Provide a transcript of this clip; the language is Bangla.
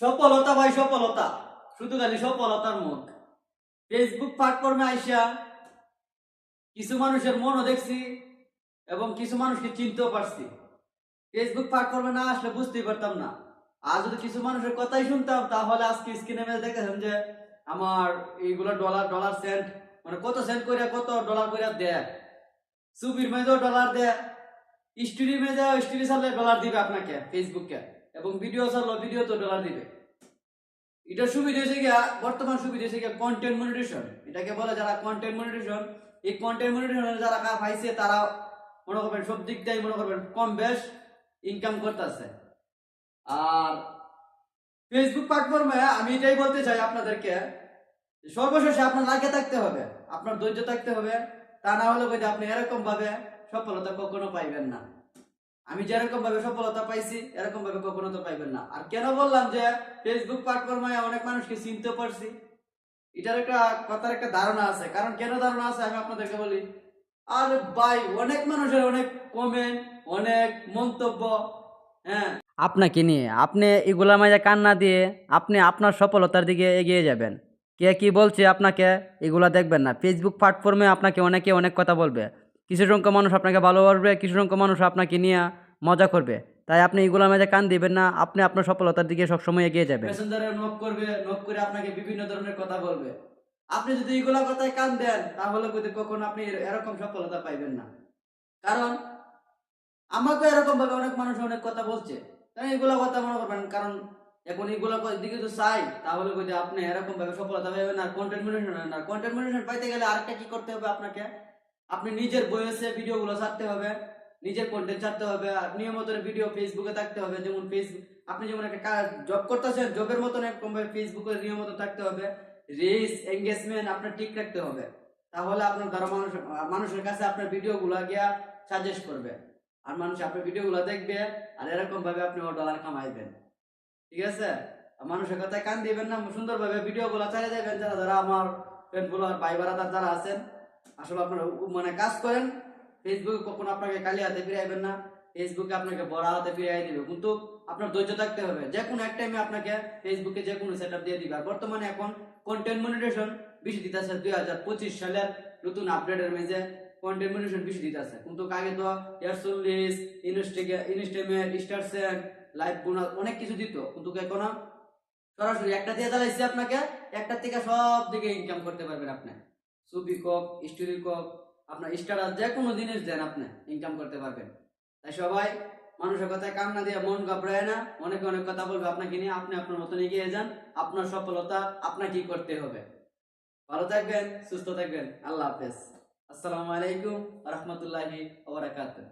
সফলতা ভাই, সফলতা। শুধু খালি সফলতার মুখ। ফেসবুক প্ল্যাটফর্মে আইসা কিছু মানুষের মনও দেখছি এবং কিছু মানুষকে চিনতেও পারছি। ফেসবুক প্ল্যাটফর্মে না আসলে বুঝতেই পারতাম না। আর যদি কিছু মানুষের কথাই শুনতাম, তাহলে আজকে স্ক্রিনে মেরে দেখেছেন যে, আমার এইগুলো ডলার ডলার সেন্ট মানে কত সেন্ট করে কত ডলার করে দেয়। সুবির মেজেও ডলার দেয়, স্টোরি মেজে স্টোরি সালে ডলার দিবে আপনাকে ফেসবুকে এবং ভিডিও চাললো ভিডিও তো ডলার দিবে। এটা সুবিধা হয়েছে গিয়া, বর্তমান সুবিধা হয়েছে গিয়া কন্টেন্ট মনিটেশন এটাকে বলে যারা কন্টেন্ট মনিটেশন এই কন্টেন্ট মনিটেশনের যারা কাজ পাইছে, তারা মনে করবেন সব দিক দিয়ে মনে করবেন কম বেশ ইনকাম করতেছে। আর ফেসবুক প্ল্যাটফর্মে আমি এটাই বলতে চাই আপনাদেরকে সর্বশেষে আপনার লাগে থাকতে হবে, আপনার ধৈর্য থাকতে হবে। তা না হলে আপনি এরকম ভাবে সফলতা কখনো পাইবেন না। আমি যেরকম ভাবে সফলতা পাইছি, এরকম ভাবে কখনো তো পাইবেন না। আর কেন বললাম যে ফেসবুক প্ল্যাটফর্মে অনেক মানুষকে চিনতে পারছি। এটার একটা কথার একটা ধারণা আছে। কারণ কেন ধারণা আছে আমি আপনাদেরকে বলি। আর ভাই, অনেক মানুষের অনেক কমেন্ট অনেক মন্তব্য হ্যাঁ। আপনাকে নিয়ে, আপনি এগুলা মাঝে কান্না দিয়ে আপনি আপনার সফলতার দিকে এগিয়ে যাবেন। কে কি বলছে আপনাকে, এগুলা দেখবেন না। ফেসবুক প্ল্যাটফর্মে আপনাকে অনেকে অনেক কথা বলবে। কিছু সংখ্যক মানুষ আপনাকে ভালোবাসবে, কিছু সংখ্যক মানুষ আপনাকে নিয়ে মজা করবে। তাই আপনি এগুলা মাঝে কান দিবেন না, আপনি আপনার সফলতার দিকে সবসময় এগিয়ে যাবেন। নক করবে নক করে আপনাকে বিভিন্ন ধরনের কথা বলবে। আপনি যদি এগুলা কথায় কান দেন, তাহলে কিন্তু কখনো আপনি এরকম সফলতা পাইবেন না। কারণ আমাকে এরকম ভাবে অনেক মানুষ অনেক কথা বলছে। তাই এগুলা কথা মনে করবেন কারণ এখন এগুলা দিকে তো চাই, তাহলে যদি আপনি এরকম ভাবে সফলতা পাইবেন না কন্টেন্ট মনিটেশন না। কন্টেন্ট মনিটেশন পাইতে গেলে আরেকটা কি করতে হবে আপনাকে? আপনি নিজের বয়সে ভিডিওগুলো ছাড়তে হবে, নিজের কন্টেন্ট ছাড়তে হবে, আর নিয়মিত ভিডিও ফেসবুকে থাকতে হবে, যেমন ফেসবুক আপনি যেমন একটা কাজ জব করতেছেন জবের মতন ফেসবুকে নিয়মিত থাকতে হবে রিস এঙ্গেজমেন্ট আপনার ঠিক রাখতে হবে। তাহলে আপনার দ্বারা মানুষ, মানুষের কাছে আপনার ভিডিওগুলো গিয়া সাজেস্ট করবে। আর মানুষ আপনার ভিডিওগুলো দেখবে, আর এরকম ভাবে আপনি ও ডলার কামাইবেন। ঠিক আছে? মানুষের কথায় কান দিবেন না, সুন্দরভাবে ভিডিওগুলো চালিয়ে যাবেন, যারা যারা আমার ফ্রেন্ড ফলোয়ার ভাই যারা আছেন। আসলে আপনারা মানে কাজ করেন ফেসবুকে কখনো আপনাকে কালি হাতে ফিরাইবেন না ফেসবুকে আপনাকে বড় হাতে ফিরাই দিবে। কিন্তু আপনার ধৈর্য থাকতে হবে। যে কোনো এক টাইমে আপনাকে ফেসবুকে যে কোনো সেট দিয়ে দিবে। আর বর্তমানে এখন কন্টেন্ট মনিটেশন বেশি দিতেছে দুই হাজার পঁচিশ সালের নতুন আপডেটের মেজে কন্টেন্ট মনিটেশন বেশি দিতেছে। কিন্তু আগে তো এয়ারসোলিস ইনস্টিগে ইনস্টেমেট স্টারসেন লাইভ বোনাস অনেক কিছু দিত। কিন্তু এখন সরাসরি একটা দিয়ে চালাইছে আপনাকে একটা থেকে সব দিকে ইনকাম করতে পারবেন আপনি। সুবি কপ স্টোরি কপ আপনার স্টারাস যে কোনো জিনিস দেন আপনি ইনকাম করতে পারবেন। তাই সবাই মানুষের কথায় কান্না দিয়ে মন ঘাবড়ায় না, অনেক অনেক কথা বলবে আপনাকে নিয়ে, আপনি আপনার মতন এগিয়ে যান, আপনার সফলতা আপনাকেই করতে হবে। ভালো থাকবেন, সুস্থ থাকবেন, আল্লাহ হাফেজ। আসসালামু আলাইকুম রহমতুল্লাহি ওবরাকাতুহ